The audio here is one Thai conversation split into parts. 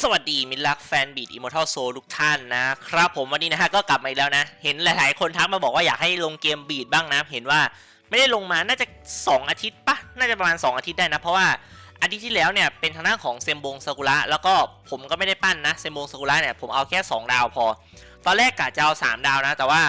สวัสดีมิตรรักแฟนบีดอิมมอร์ทัลโซทุกท่านนะครับผมวันนี้นะฮะก็กลับมาอีกแล้วนะ เห็นหลายๆคนทักมาบอกว่าอยากให้ลงเกมบีดบ้างนะ เห็นว่าไม่ได้ลงมาน่าจะ 2 อาทิตย์ปะน่าจะประมาณ 2 อาทิตย์ได้นะ เพราะว่าอาทิตย์ที่แล้วเนี่ยเป็นทางด้านของเซมบงซากุระแล้วก็ผมก็ไม่ได้ปั้นนะเซมบงซากุระเนี่ยผมเอาแค่ 2 ดาวพอ ตอนแรกกะจะเอา3ดาวนะ แต่ว่า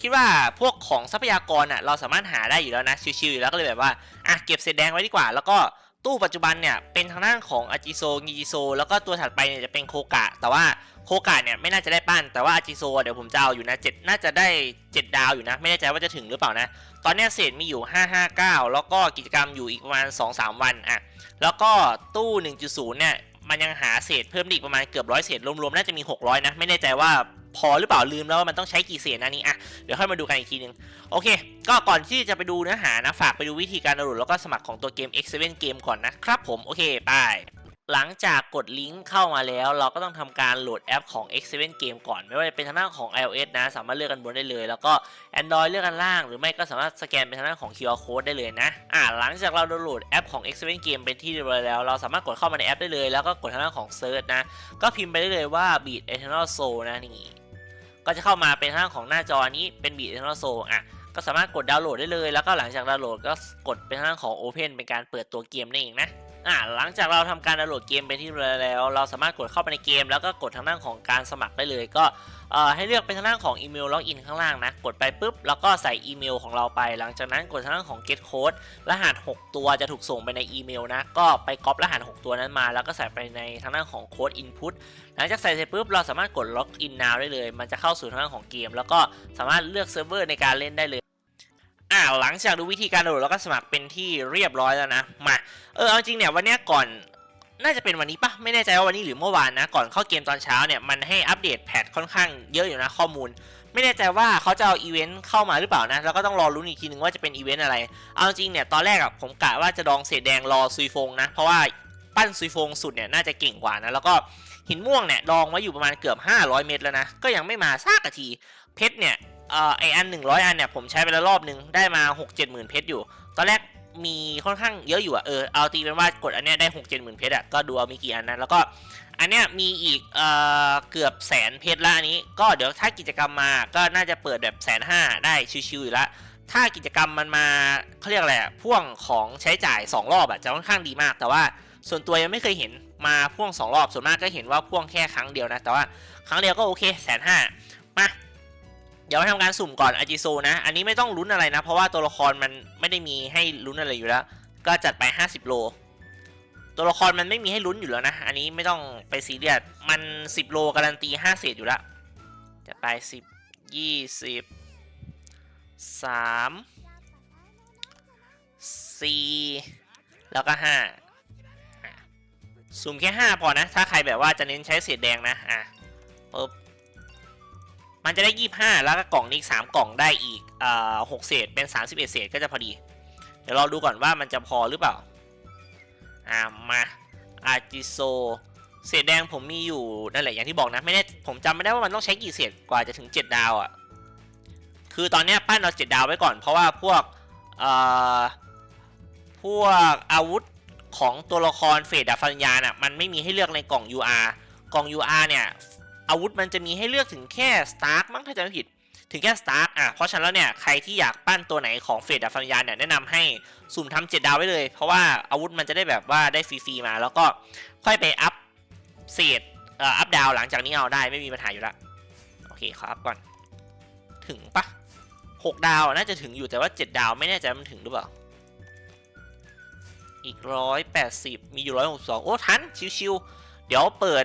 คิดว่าพวกของทรัพยากรอะเราสามารถหาได้อยู่แล้วนะชิวๆแล้วก็เลยแบบว่าอะเก็บเศษแดงไว้ดีกว่าแล้วก็ ตู้ปัจจุบันเนี่ยเป็นทางด้านของอาจิโซงิจิโซแล้วก็ตัวถัดไปเนี่ยจะเป็นโคกะ แต่ว่าโคกะเนี่ยไม่น่าจะได้ปั้น แต่ว่าอาจิโซเดี๋ยวผมจะเอาอยู่นะเจ็ดน่าจะได้ 7 ดาวอยู่นะ ไม่แน่ใจว่าจะถึงหรือเปล่านะ ตอนนี้เศษมีอยู่ 559 แล้วก็กิจกรรมอยู่อีกประมาณ 2-3 วันอะแล้วก็ตู้ 1.0 เนี่ยมันยังหาเศษเพิ่มอีกประมาณเกือบร้อยเศษรวมๆน่าจะมี 600 นะ ไม่แน่ใจว่า พอหรือเปล่าลืมแล้วว่ามันต้องใช้กี่เศษนะนี่อะเดี๋ยวค่อยมาดูกันอีกทีนึงโอเค ก็ก่อนที่จะไปดูเนื้อหานะฝากไปดูวิธีการดาวน์โหลดแล้วก็สมัครของตัวเกม X7 Game ก่อนนะครับผมโอเคไป หลังจากกดลิงก์เข้ามาแล้ว เราก็ต้องทำการโหลดแอปของ X7 Game ก่อน ไม่ว่าจะเป็นทางด้านของ iOS นะ สามารถเลือกกันบนได้เลย แล้วก็ Android เลือกกันล่าง หรือไม่ก็สามารถสแกนเป็นทางด้านของ QR Code ได้เลยนะอ่าหลังจากเราดาวน์โหลดแอปของ X7 Game เป็นที่เรียบร้อยแล้ว เราสามารถกดเข้ามาในแอปได้เลย แล้วก็กดทางด้านของ Search นะ ก็พิมพ์ไปได้เลยว่า Beat Eternal Soul นะนี่ก็จะเข้ามาเป็นทางด้านของหน้าจอนี้เป็น Beat Eternal Soul อะก็สามารถกดดาวน์โหลดได้เลย แล้วก็หลังจากดาวน์โหลดก็กดเป็นทางด้านของ Open เป็นการเปิดตัวเกมนั่นเองนะ อ่าหลังจากเราทำการดาวน์โหลดเกมเป็นที่เรียบร้อยแล้ว เราสามารถกดเข้าไปในเกม แล้วก็กดทางด้านของการสมัครได้เลย ก็ให้เลือกเป็นทางด้านของอีเมลล็อกอินข้างล่างนะ กดไปปุ๊บ แล้วก็ใส่อีเมลของเราไป หลังจากนั้นกดทางด้านของ get code รหัส 6 ตัวจะถูกส่งไปในอีเมลนะ ก็ไปก๊อปรหัส 6 ตัวนั้นมา แล้วก็ใส่ไปในทางด้านของ code input หลังจากใส่เสร็จปุ๊บ เราสามารถกด log in now ได้เลย มันจะเข้าสู่ทางด้านของเกม แล้วก็สามารถเลือกเซิร์ฟเวอร์ในการเล่นได้เลย อ่าหลังจากดูวิธีการโหลดแล้วก็สมัครเป็นที่เรียบร้อยแล้วนะ มา เออเอาจริงเนี่ยวันเนี้ยก่อนน่าจะเป็นวันนี้ปะไม่แน่ใจว่าวันนี้หรือเมื่อวานนะ ก่อนเข้าเกมตอนเช้าเนี่ยมันให้อัปเดตแพทค่อนข้างเยอะอยู่นะข้อมูล ไม่แน่ใจว่าเขาจะเอาอีเวนต์เข้ามาหรือเปล่านะแล้วก็ต้องรอรุ้นอีกทีนึงว่าจะเป็นอีเวนต์อะไร เอาจริงเนี่ยตอนแรกอะผมกะว่าจะดองเศษแดงรอซุยฟงนะ เพราะว่าปั้นซุยฟงสุดเนี่ยน่าจะเก่งกว่านะแล้วก็หินม่วงเนี่ยดองไว้อยู่ประมาณเกือบ 500 เม็ดแล้วนะก็ยังไม่มาซากทีเพชรเนี่ย เอ่อไออัน100อันเนี่ยผมใช้ไปแล้วรอบนึงได้มา6 7หมื่นเพชรอยู่ ตอนแรกมีค่อนข้างเยอะอยู่อะเออเอาตีเป็นว่ากดอันเนี้ยได้6 7หมื่นเพชรอะก็ดูเอามีกี่อันนะแล้วก็อันเนี้ยมีอีกเอ่อเกือบแสนเพชรละอันนี้ ก็เดี๋ยวถ้ากิจกรรมมาก็น่าจะเปิดแบบแสนห้าได้ชิวๆอยู่ละถ้ากิจกรรมมันมาเขาเรียกอะไรอะพ่วงของใช้จ่าย 2 รอบอะจะค่อนข้างดีมาก แต่ว่าส่วนตัวยังไม่เคยเห็นมาพ่วง 2 รอบส่วนมากก็เห็นว่าพ่วงแค่ครั้งเดียวนะ แต่ว่าครั้งเดียวก็โอเคแสนห้ามา เดี๋ยวมาทำการสุ่มก่อนอาจิโซนะ อันนี้ไม่ต้องลุ้นอะไรนะ เพราะว่าตัวละครมันไม่ได้มีให้ลุ้นอะไรอยู่แล้ว ก็จัดไป 50 โล ตัวละครมันไม่มีให้ลุ้นอยู่แล้วนะ อันนี้ไม่ต้องไปซีเรียส มัน 10 โลการันตี5เศษอยู่แล้ว จัดไป 10 20 3 4 แล้วก็ 5 สุ่มแค่ 5 พอนะ ถ้าใครแบบว่าจะเน้นใช้เศษแดงนะ อะปุ๊บ มันจะได้ 25 แล้วก็กล่องนี้อีก3กล่องได้อีกเอ่อ6เศษเป็น 31 เศษก็จะพอดี เดี๋ยวเราดูก่อนว่ามันจะพอหรือเปล่า อ่ามาอาจิโซเศษแดงผมมีอยู่นั่นแหละอย่างที่บอกนะไม่แน่ผมจำไม่ได้ว่ามันต้องใช้กี่เศษกว่าจะถึง 7 ดาวอะ่ะคือตอนนี้ปั้นเอา 7 ดาวไว้ก่อนเพราะว่าพวกเอ่อพวกอาวุธของตัวละครเฟดดับฟันยาน่ะมันไม่มีให้เลือกในกล่อง UR กล่อง UR เนี่ย อาวุธมันจะมีให้เลือกถึงแค่สตาร์กมั้งถ้าจำไม่ผิด ถึงแค่สตาร์กอะเพราะฉะนั้นแล้วเนี่ยใครที่อยากปั้นตัวไหนของเฟดดับฟันยานเนี่ยแนะนำให้สุ่มทำเจ็ดดาวไว้เลย เพราะว่าอาวุธมันจะได้แบบว่าได้ฟรีๆมา แล้วก็ค่อยไปอัพเศษเอ่ออัพดาวหลังจากนี้เอาได้ไม่มีปัญหาอยู่ล้วโอเคขออัพก่อน ถึงปะหกดาวน่าจะถึงอยู่แต่ว่าเจ็ดดาวไม่แน่ใจมันถึงหรือเปล่าอีกร้อยแปดสิบมีอยู่ร้อยหกสองโอ้ทันชิวๆเดี๋ยวเปิด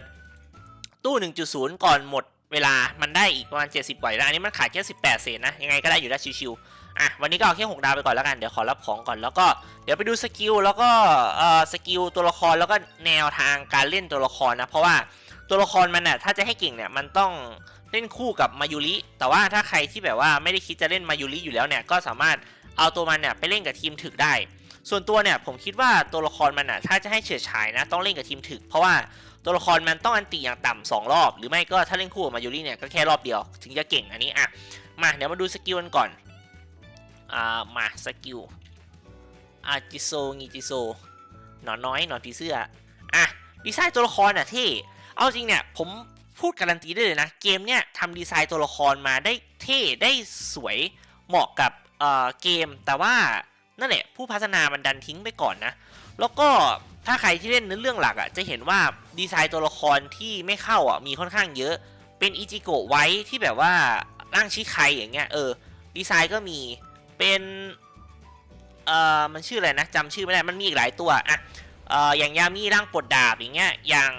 ตู้ 1.0 ก่อนหมดเวลามันได้อีกประมาณ 70กว่าแล้วอันนี้มันขาดแค่ 18 เศษนะ ยังไงก็ได้อยู่แล้วชิวๆอะวันนี้ก็เอาแค่6ดาวไปก่อนแล้วกัน เดี๋ยวขอรับของก่อนแล้วก็เดี๋ยวไปดูสกิลแล้วก็เอ่อสกิลตัวละครแล้วก็แนวทางการเล่นตัวละครนะ เพราะว่าตัวละครมันน่ะถ้าจะให้เก่งเนี่ยมันต้องเล่นคู่กับมายุริแต่ว่าถ้าใครที่แบบว่าไม่ได้คิดจะเล่นมายุริอยู่แล้วเนี่ยก็สามารถเอาตัวมันเนี่ยไปเล่นกับทีมถึกได้ ส่วนตัวเนี่ยผมคิดว่าตัวละครมันน่ะถ้าจะให้เฉิดฉายนะต้องเล่นกับทีมถึก เพราะว่า ตัวละครมันต้องอันตีอย่างต่ำสองรอบ หรือไม่ก็ถ้าเล่นคู่กับมายูริเนี่ยก็แค่รอบเดียวถึงจะเก่งอันนี้อะมาเดี๋ยวมาดูสกิลกันก่อนอ่ามาสกิลอาจิโซงิจิโซหนอนน้อยหนอนผีเสื้ออะดีไซน์ตัวละครอะเท่เอาจริงเนี่ยผมพูดการันตีได้เลยนะ เกมเนี่ยทำดีไซน์ตัวละครมาได้เท่ได้สวยเหมาะกับเอ่อเกม แต่ว่านั่นแหละผู้พัฒนามันดันทิ้งไปก่อนนะ แล้วก็ ถ้าใครที่เล่นเนื้อเรื่องหลักอะจะเห็นว่าดีไซน์ตัวละครที่ไม่เข้าอะมีค่อนข้างเยอะ เป็นอิจิโกะไว้ที่แบบว่าร่างชิไคอย่างเงี้ยเออดีไซน์ก็มีเป็นเอ่อมันชื่ออะไรนะจำชื่อไม่ได้มันมีอีกหลายตัวอะเอ่ออย่างยามีร่างปดดาบอย่างเงี้ยอย่าง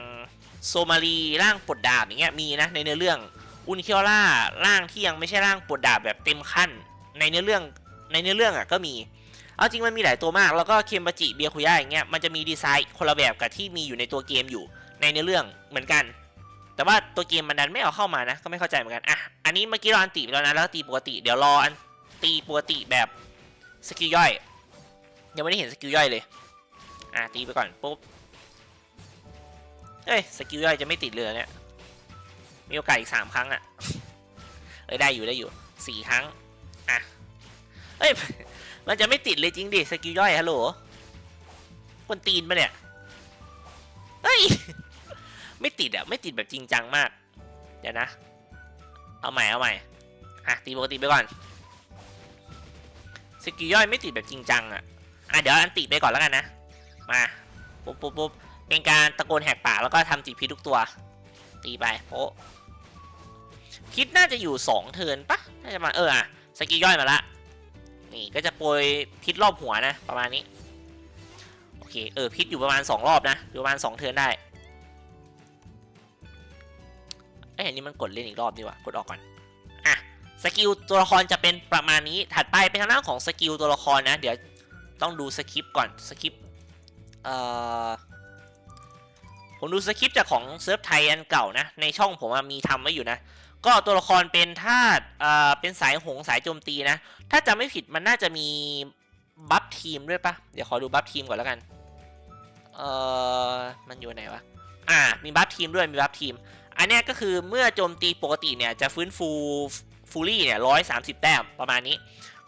โซมารีร่างปดดาบอย่างเงี้ยมีนะในเนื้อเรื่องอุนเคียวล่าร่างที่ยังไม่ใช่ร่างปดดาบแบบเต็มขั้น ในเนื้อเรื่องในเนื้อเรื่องอะก็มี เอาจริงมันมีหลายตัวมาก แล้วก็เคมบาจิเบียคุย่าอย่างเงี้ยมันจะมีดีไซน์คนละแบบกับที่มีอยู่ในตัวเกมอยู่ในเนื้อเรื่องเหมือนกัน แต่ว่าตัวเกมมันดันไม่เอาเข้ามานะก็ไม่เข้าใจเหมือนกันอะอันนี้เมื่อกี้เราอันตีไปแล้วนะแล้วตีปกติเดี๋ยวรออันตีปกติแบบสกิลย่อยยังไม่ได้เห็นสกิลย่อยเลยอะตีไปก่อนปุ๊บเอ้ยสกิลย่อยจะไม่ติดเลยเหรอเนี่ยมีโอกาสอีกสามครั้งอะ่ะเอ้ยได้อยู่ได้อยู่สี่ครั้งอะเอ้ย มันจะไม่ติดเลยจริงดิสกิลย่อยฮัลโหลคนตีนปะเนี่ยเฮ้ยไม่ติดอะไม่ติดแบบจริงจังมาก เดี๋ยวนะ เอาใหม่เอาใหม่อะตีปกติไปก่อนสกิลย่อยไม่ติดแบบจริงจังอะอะเดี๋ยวอันติไปก่อนแล้วกันนะมาปุ๊บปุ๊บปุ๊บเป็นการตะโกนแหกปากแล้วก็ทำจิตพิษทุกตัว ตีไปโป๊ะพิษน่าจะอยู่สองเทินปะน่าจะมาเอออะสกิลย่อยมาละ นี่ก็จะโปรยพิษรอบหัวนะประมาณนี้ โอเค เออพิษอยู่ประมาณสองรอบนะอยู่ประมาณสองเทิร์นได้เอ้ยอันนี้มันกดเล่นอีกรอบดีกว่ากดออกก่อนอะสกิลตัวละครจะเป็นประมาณนี้ถัดไปเป็นทางด้านของสกิลตัวละครนะ เดี๋ยวต้องดูสคริปต์ก่อนสคริปต์เอ่อผมดูสคริปต์จากของเซิร์ฟไทยอันเก่านะ ในช่องผมมีทำไว้อยู่นะ ก็ตัวละครเป็นธาตุเอ่อเป็นสายหงสายโจมตีนะ ถ้าจำไม่ผิดมันน่าจะมีบัฟทีมด้วยปะเดี๋ยวขอดูบัฟทีมก่อนแล้วกัน เอ่อ มันอยู่ไหนวะ อ่า มีบัฟทีมด้วย มีบัฟทีม อันเนี้ยก็คือเมื่อโจมตีปกติเนี่ยจะฟื้นฟูฟูลี่เนี่ยร้อยสามสิบแต้มประมาณนี้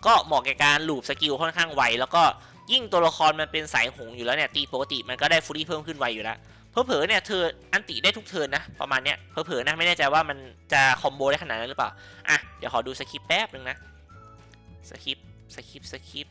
ก็เหมาะแก่การลูปสกิลค่อนข้างไว แล้วก็ยิ่งตัวละครมันเป็นสายหงอยู่แล้วเนี่ยตีปกติมันก็ได้ฟูลี่เพิ่มขึ้นไวอยู่แล้ว เผลอๆเนี่ยเธออันติได้ทุกเทินนะประมาณเนี้ยเผลอๆนะไม่แน่ใจว่ามันจะคอมโบได้ขนาดนั้นหรือเปล่าอะเดี๋ยวขอดูสคริปแป๊บนึงนะสคริปสคริปสคริป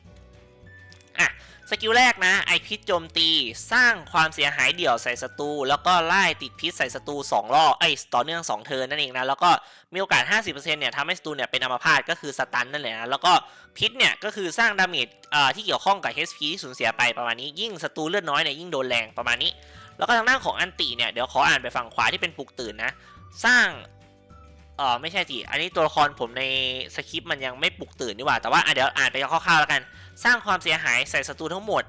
อะสกิลแรกนะไอพิษโจมตีสร้างความเสียหายเดี่ยวใส่ศัตรูแล้วก็ไล่ติดพิษใส่ศัตรู2รอบไอต่อเนื่อง 2 เทินนั่นเองนะแล้วก็มีโอกาส 50%เนี่ยทำให้ศัตรูเนี่ยเป็นอัมพาตก็คือสตันนั่นแหละนะแล้วก็พิษเนี่ยก็คือสร้างดาเมจอ่อที่เกี่ยวข้องกับ HP ที่สูญเสียไปประมาณนี้ยิ่งศัตรูเลือดน้อยเนี่ยยิ่งโดนแรงประมาณนี้ แล้วก็ทางด้านของอันติเนี่ยเดี๋ยวขออ่านไปฝั่งขวาที่เป็นปลุกตื่นนะ สร้างเออไม่ใช่สิอันนี้ตัวละครผมในสคริปต์มันยังไม่ปลุกตื่นนี่หว่าแต่ว่าเดี๋ยวอ่านไปคร่าวๆแล้วกัน สร้างความเสียหายใส่ศัตรูทั้งหมด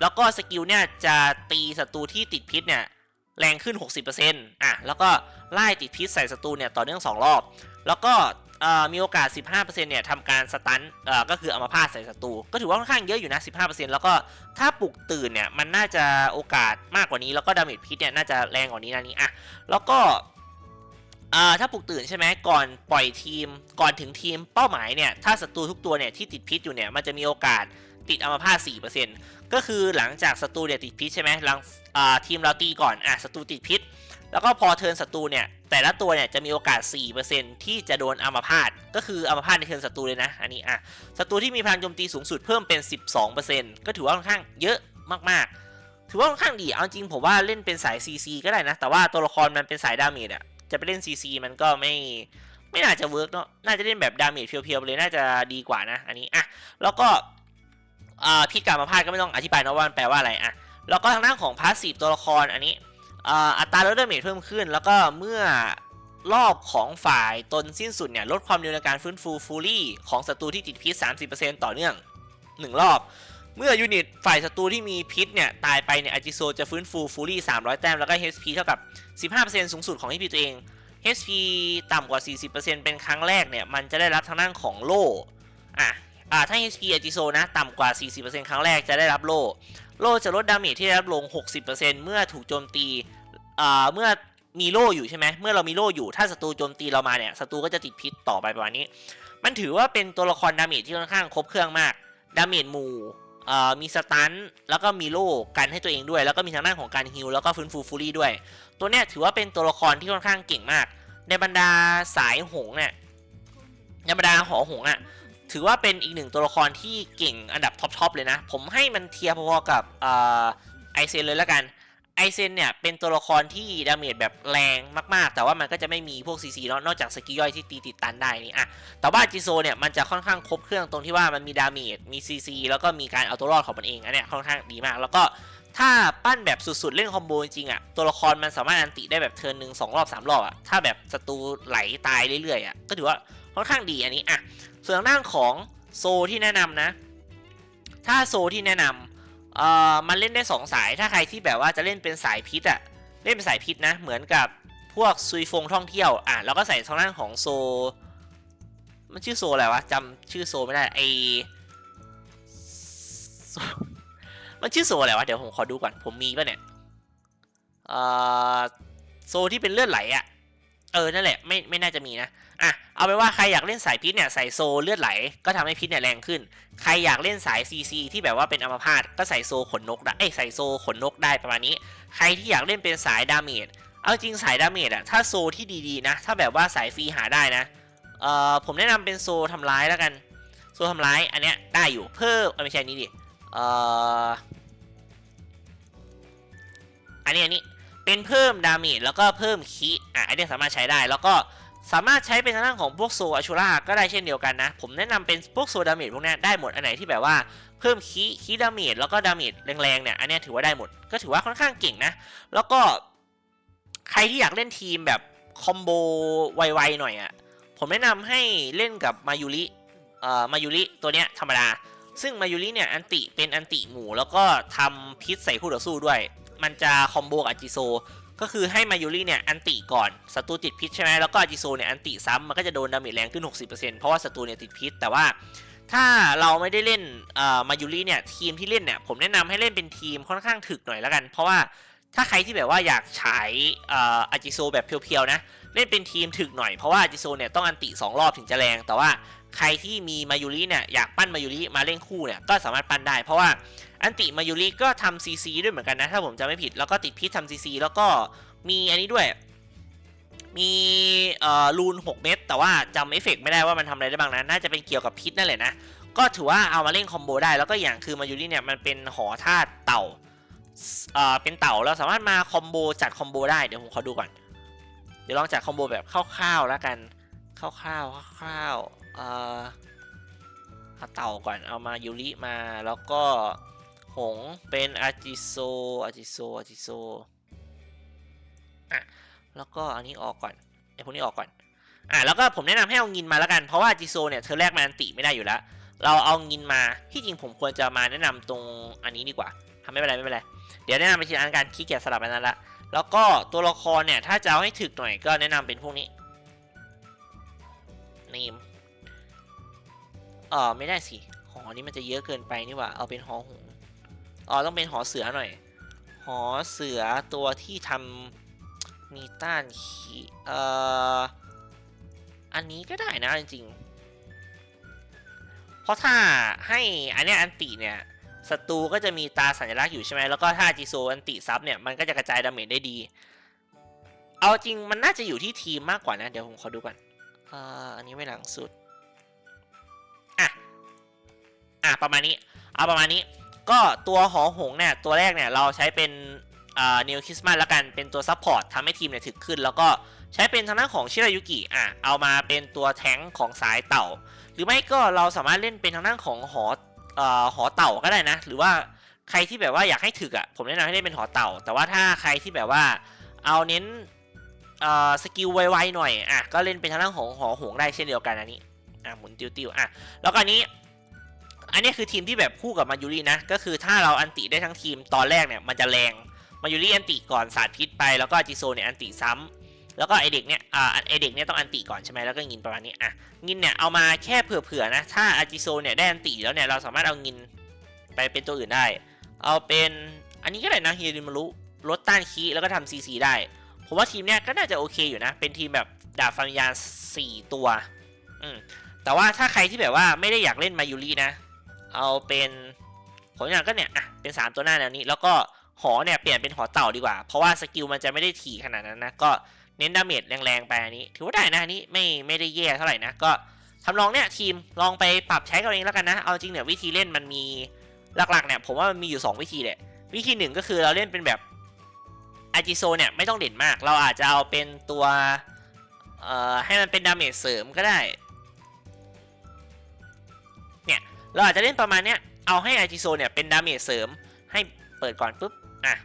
แล้วก็สกิลเนี่ยจะตีศัตรูที่ติดพิษเนี่ยแรงขึ้น 60%อะแล้วก็ไล่ติดพิษใส่ศัตรูเนี่ยต่อเนื่อง2รอบ แล้วก็ มีโอกาส 15%เนี่ยทำการสตันเอ่อก็คืออัมพาตใส่ศัตรู ก็ถือว่าค่อนข้างเยอะอยู่นะ 15%แล้วก็ถ้าปลุกตื่นเนี่ย มันน่าจะโอกาสมากกว่านี้ แล้วก็ดาเมจพิษเนี่ย น่าจะแรงกว่านี้นะนี้อะ แล้วก็อ่าถ้าปลุกตื่นใช่ไหมก่อนปล่อยทีม ก่อนถึงทีมเป้าหมายเนี่ย ถ้าศัตรูทุกตัวเนี่ยที่ติดพิษอยู่เนี่ย มันจะมีโอกาสติดอัมพาต4%ก็คือหลังจากศัตรูเนี่ยติดพิษใช่ไหมหลังอ่าทีมเราตีก่อน อะศัตรูติดพิษ แล้วก็พอเทินศัตรูเนี่ยแต่ละตัวเนี่ยจะมีโอกาส 4%ที่จะโดนอัมพาตก็คืออัมพาตในเทินศัตรูเลยนะ อันนี้อะศัตรูที่มีพลังโจมตีสูงสุดเพิ่มเป็น 12%ก็ถือว่าค่อนข้างเยอะมากๆ ถือว่าค่อนข้างดีเอาจริงผมว่าเล่นเป็นสาย CC ก็ได้นะ แต่ว่าตัวละครมันเป็นสายดาเมจอะจะไปเล่น CC มันก็ไม่ไม่น่าจะเวิร์กเนาะน่าจะเล่นแบบดาเมจเพียวๆเลยน่าจะดีกว่านะ อันนี้อะแล้วก็อ่าพิษกับอัมพาตก็ไม่ต้องอธิบายนะว่ามันแปลว่าอะไรอะแล้วก็ทางด้านของพาสซีฟตัวละครอันนี้ อัตราลดดาเมจเพิ่มขึ้น แล้วก็เมื่อรอบของฝ่ายตนสิ้นสุดเนี่ยลดความเร็วในการฟื้นฟูฟูลี่ของศัตรูที่ติดพิษ 30%ต่อเนื่อง 1 รอบ เมื่อยูนิตฝ่ายศัตรูที่มีพิษเนี่ยตายไปเนี่ยอาจิโซจะฟื้นฟูฟูลี่ 300 แต้ม แล้วก็ HP เท่ากับ 15%สูงสุดของ HP ตัวเอง HP ต่ำกว่า 40%เป็นครั้งแรกเนี่ยมันจะได้รับทางด้านของโล่อะอ่าถ้า HP อาจิโซนะต่ำกว่า 40%ครั้งแรกจะได้รับโล่ โล่จะลดดาเมจที่ได้รับลง 60%เมื่อถูกโจมตีอ่าเมื่อมีโล่อยู่ใช่ไหมเมื่อเรามีโล่อยู่ถ้าศัตรูโจมตีเรามาเนี่ยศัตรูก็จะติดพิษต่อไปประมาณนี้ มันถือว่าเป็นตัวละครดาเมจที่ค่อนข้างครบเครื่องมากดาเมจหมู่เอ่อมีสตันแล้วก็มีโล่กันให้ตัวเองด้วย แล้วก็มีทางด้านของการฮิลแล้วก็ฟื้นฟูฟูลี่ด้วย ตัวเนี้ยถือว่าเป็นตัวละครที่ค่อนข้างเก่งมาก ในบรรดาสายหงเนี่ยในบรรดาหอหงส์อะ ถือว่าเป็นอีกหนึ่งตัวละครที่เก่งอันดับท็อปๆเลยนะ ผมให้มันเทียร์พอๆกับไอเซนเลยละกันไอเซนเนี่ยเป็นตัวละครที่ดาเมจแบบแรงมากๆ แต่ว่ามันก็จะไม่มีพวกซีซีเนาะนอกจากสกิลย่อยที่ตีติดตันได้นี่อะแต่ว่าจิโซเนี่ยมันจะค่อนข้างครบเครื่องตรงที่ว่ามันมีดาเมจมีซีซีแล้วก็มีการเอาตัวรอดของมันเองอันเนี้ยค่อนข้างดีมาก แล้วก็ถ้าปั้นแบบสุดๆ เล่นคอมโบจริงๆอะตัวละครมันสามารถอันติได้แบบเทิร์นหนึ่งสองรอบสามรอบอะถ้าแบบศัตรูไหลตายเรื่อยๆอะก็ถือว่าค่อนข้างดีอันนี้อะ ส่วนทางด้านของโซที่แนะนำนะ ถ้าโซที่แนะนำเอ่อมันเล่นได้ 2 สาย ถ้าใครที่แบบว่าจะเล่นเป็นสายพิษอะเล่นเป็นสายพิษนะ เหมือนกับพวกซุยฟงท่องเที่ยวอะแล้วก็ใส่ทางด้านของโซ มันชื่อโซอะไรวะจำชื่อโซไม่ได้ไอมันชื่อโซอะไรวะ เดี๋ยวผมขอดูก่อน ผมมีป่ะเนี่ยเอ่อโซที่เป็นเลือดไหลอะเออ นั่นแหละ ไม่ ไม่น่าจะมีนะ อะเอาเป็นว่าใครอยากเล่นสายพิษเนี่ยใส่โซเลือดไหลก็ทำให้พิษเนี่ยแรงขึ้น ใครอยากเล่นสาย CC ที่แบบว่าเป็นอัมพาตก็ใส่โซขนนกได้เอ้ใส่โซขนนกได้ประมาณนี้ ใครที่อยากเล่นเป็นสายดาเมจเอาจริงสายดาเมจอะถ้าโซที่ดีๆนะ ถ้าแบบว่าสายฟรีหาได้นะเอ่อผมแนะนำเป็นโซทำร้ายแล้วกัน โซทำร้ายอันเนี้ยได้อยู่เพิ่มเอ้ยไม่ใช่อันนี้ดิเอ่ออันนี้อันนี้เป็นเพิ่มดาเมจแล้วก็เพิ่มคีอะอันนี้สามารถใช้ได้แล้วก็ สามารถใช้เป็นทางด้านของพวกโซอาชูราก็ได้เช่นเดียวกันนะ ผมแนะนำเป็นพวกโซดาเมจพวกนี้ได้หมดอันไหนที่แบบว่าเพิ่มคีคีดาเมจแล้วก็ดาเมจแรงๆเนี่ยอันนี้ถือว่าได้หมดก็ถือว่าค่อนข้างเก่งนะ แล้วก็ใครที่อยากเล่นทีมแบบคอมโบไวๆหน่อยอะ่ะผมแนะนำให้เล่นกับมายุริเอ่อมายุริตัวเนี้ยธรรมดา ซึ่งมายุริเนี่ยอันติเป็นอันติหมูแล้วก็ทำพิษใส่คู่ต่อสู้ด้วย มันจะคอมโบกับจิโซ ก็คือให้มายูริเนี่ยอันติก่อนศัตรูติดพิษใช่ไหมแล้วก็อาจิโซเนี่ยอันติซ้ำมันก็จะโดนดาเมจแรงขึ้น 60%เพราะว่าศัตรูเนี่ยติดพิษ แต่ว่าถ้าเราไม่ได้เล่นเอ่อมายูริเนี่ยทีมที่เล่นเนี่ยผมแนะนำให้เล่นเป็นทีมค่อนข้างถึกหน่อยแล้วกัน เพราะว่าถ้าใครที่แบบว่าอยากฉายเอ่ออาจิโซแบบเพียวๆนะเล่นเป็นทีมถึกหน่อยเพราะว่าอาจิโซเนี่ยต้องอันติ 2 รอบถึงจะแรงแต่ว่า ใครที่มีมายูริเนี่ยอยากปั้นมายูริมาเล่นคู่เนี่ยก็สามารถปั้นได้เพราะว่าอันติมายูริก็ทำซีซีด้วยเหมือนกันนะ ถ้าผมจำไม่ผิดแล้วก็ติดพิษทำซีซีแล้วก็มีอันนี้ด้วย มีเอ่อรูน 6 เม็ดแต่ว่าจำเอฟเฟกต์ไม่ได้ว่ามันทำอะไรได้บ้างนะน่าจะเป็นเกี่ยวกับพิษนั่นแหละนะก็ถือว่าเอามาเล่นคอมโบได้แล้วก็อย่างคือมายูริเนี่ยมันเป็นหอธาตุเต่าเอ่อเป็นเต่าเราสามารถมาคอมโบจัดคอมโบได้เดี๋ยวผมขอดูก่อนเดี๋ยวลองจัดคอมโบแบบคร่าวๆแล้วกันคร่าวๆคร่าวๆ เออเอาเต่าก่อนเอามายูริมาแล้วก็หงเป็นอาจิโซอาจิโซอาจิโซอะแล้วก็อันนี้ออกก่อนไอพวกนี้ออกก่อนอะแล้วก็ผมแนะนำให้เอางินมาแล้วกันเพราะว่าจิโซเนี่ยเธอแรกมันอันติไม่ได้อยู่แล้ว เราเอางินมาที่จริงผมควรจะมาแนะนำตรงอันนี้ดีกว่าทำไม่เป็นไรไม่เป็นไรเดี๋ยวแนะนำไปทีละอันการขี้เกียจสลับอันนั้นละแล้วก็ตัวละครเนี่ยถ้าจะเอาให้ถึกหน่อยก็แนะนำเป็นพวกนี้นีม ออไม่ได้สิหอนี้มันจะเยอะเกินไปนี่หว่าเอาเป็นหอหงอ๋อต้องเป็นหอเสือหน่อย หอเสือตัวที่ทำมีต้านขีเอ่ออันนี้ก็ได้นะจริงๆ เพราะถ้าให้อันเนี้ยอันติเนี่ยศัตรูก็จะมีตาสัญลักษณ์อยู่ใช่ไหมแล้วก็ถ้าจิโซอันติซับเนี่ยมันก็จะกระจายดาเมจได้ดี เอาจริงมันน่าจะอยู่ที่ทีมมากกว่านะ เดี๋ยวผมขอดูก่อนอ่ออันนี้ไว้หลังสุด อะประมาณนี้เอาประมาณนี้ ก็ตัวหอหงเนี่ยตัวแรกเนี่ยเราใช้เป็นอ่านิวคริสต์มาสแล้วกันเป็นตัวซัพพอร์ตทำให้ทีมเนี่ยถึกขึ้น แล้วก็ใช้เป็นทางด้านของชิรายุกิอะเอามาเป็นตัวแท้งของสายเต่า หรือไม่ก็เราสามารถเล่นเป็นทางด้านของหอเอ่อหอเต่าก็ได้นะ หรือว่าใครที่แบบว่าอยากให้ถึกอะผมแนะนำให้เล่นเป็นหอเต่า แต่ว่าถ้าใครที่แบบว่าเอาเน้นเอ่อสกิลไวๆหน่อยอะก็เล่นเป็นทางด้านของหอหงได้เช่นเดียวกันอันนี้อะหมุนติ้วๆอะแล้วก็อันนี้ อันนี้คือทีมที่แบบคู่กับมายุรินะ ก็คือถ้าเราอันติได้ทั้งทีมตอนแรกเนี่ยมันจะแรง มายูริอันติก่อนสาดพิษไปแล้วก็จิโซเนี่ยอันติซ้ำแล้วก็ไอเด็กเนี่ยอ่าไอเด็กเนี่ยต้องอันติก่อนใช่ไหมแล้วก็งินประมาณนี้อะงินเนี่ยเอามาแค่เผื่อๆนะ ถ้าอาจิโซเนี่ยได้อันติแล้วเนี่ยเราสามารถเอางินไปเป็นตัวอื่นได้ เอาเป็นอันนี้ก็ได้นะเฮียริมารุลดต้านคีแล้วก็ทำซีซีได้ ผมว่าทีมเนี่ยก็น่าจะโอเคอยู่นะ เป็นทีมแบบดาบฟันยานสี่ตัว อืมแต่ว่าถ้าใครที่แบบว่าไม่ได้อยากเล่นมายูรินะ เอาเป็นผลงานก็เนี่ยอะเป็น 3 ตัวหน้าแนวนี้ แล้วก็หอเนี่ยเปลี่ยนเป็นหอเต่าดีกว่า เพราะว่าสกิลมันจะไม่ได้ถี่ขนาดนั้นนะ ก็เน้นดาเมจแรงๆไปอันนี้ ถือว่าได้นะอันนี้ไม่ไม่ได้แย่เท่าไหร่นะ ก็ทำลองเนี่ยทีมลองไปปรับใช้กันเองแล้วกันนะ เอาจริงเนี่ยวิธีเล่นมันมีหลักๆเนี่ยผมว่ามันมีอยู่ 2 วิธีแหละ วิธีหนึ่งก็คือเราเล่นเป็นแบบอาจิโซเนี่ยไม่ต้องเด่นมาก เราอาจจะเอาเป็นตัวเอ่อให้มันเป็นดาเมจเสริมก็ได้ เราอาจจะเล่นประมาณเนี้ย เอาให้อาจิโซเนี่ยเป็นดาเมจเสริม ให้เปิดก่อนปุ๊บ อะ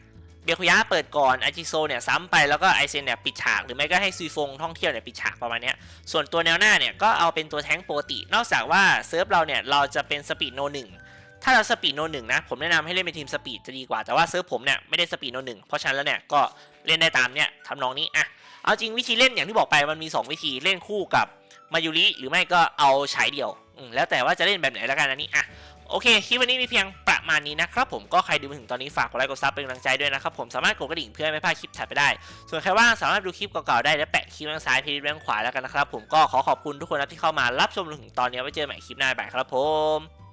เบียคุยะเปิดก่อนอาจิโซเนี่ยซ้ำไปแล้วก็ไอเซนเนี่ยปิดฉาก หรือไม่ก็ให้ซุยฟงท่องเที่ยวเนี่ยปิดฉากประมาณเนี้ย ส่วนตัวแนวหน้าเนี่ยก็เอาเป็นตัวแท้งโปกติ นอกจากว่าเซิร์ฟเราเนี่ยเราจะเป็นสปีดโนหนึ่งถ้าเราสปีดโนหนึ่งนะ ผมแนะนำให้เล่นเป็นทีมสปีดจะดีกว่า แต่ว่าเซิร์ฟผมเนี่ยไม่ได้สปีดโนหนึ่งเพราะฉะนั้นแล้วเนี่ยก็เล่นได้ตามเนี่ยทำนองนี้อะเอาจริงวิธีเล่นอย่างที่บอกไปมันมี 2 วิธีเล่นคู่กับ มายุริหรือไม่ก็เอาฉายเดี่ยวแล้วแต่ว่าจะเล่นแบบไหนแล้วกันอันนี้อะโอเคคลิปวันนี้มีเพียงประมาณนี้นะครับผมก็ใครดูมาถึงตอนนี้ฝากกดไลค์กดซับเป็นกำลังใจด้วยนะครับผมสามารถกดกระดิ่งเพื่อไม่พลาดคลิปถัดไปได้ ส่วนใครว่างสามารถดูคลิปเก่าๆได้และแปะคลิปด้านซ้ายเพจด้านขวาแล้วกันนะครับผมก็ขอขอบคุณทุกคนนะที่เข้ามารับชมถึงตอนนี้ไว้เจอใหม่คลิปหน้าบ่ายครับผม